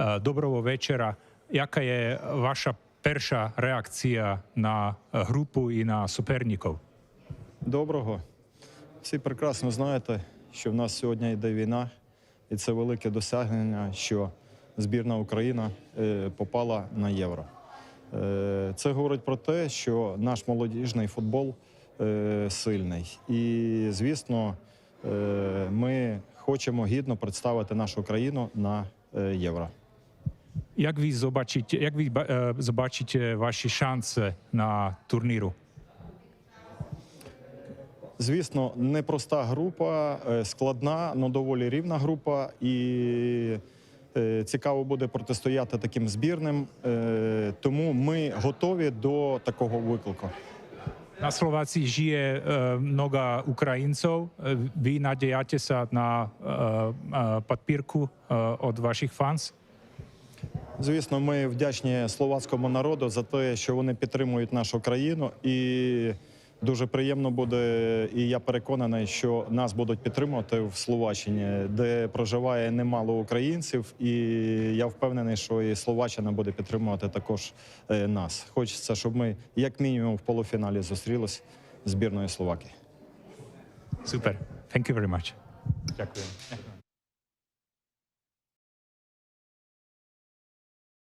Е, Доброго вечора. Яка є ваша перша реакція на е, групу і на суперників? Доброго. Всі прекрасно знаєте, що в нас сьогодні йде війна, і це велике досягнення, що збірна Україна е, попала на євро. Це говорить про те, що наш молодіжний футбол сильний. І, звісно, ми хочемо гідно представити нашу країну на євро. Як як ви ба- е, побачите ваші шанси на турніру? Звісно, непроста група, е, складна, але доволі рівна група. І е, цікаво буде протистояти таким збірним. Е, Тому ми готові до такого виклику. На Словації е, много українців. Ви надієтеся на підпірку від ваших фанс? Звісно, ми вдячні словацькому народу за те, що вони підтримують нашу країну. І дуже приємно буде, і я переконаний, що нас будуть підтримувати в Словаччині, де проживає немало українців. І я впевнений, що і Словаччина буде підтримувати також е, нас. Хочеться, щоб ми як мінімум в полуфіналі зустрілись збірною Словакії. Супер. Thank you very much. Дякую.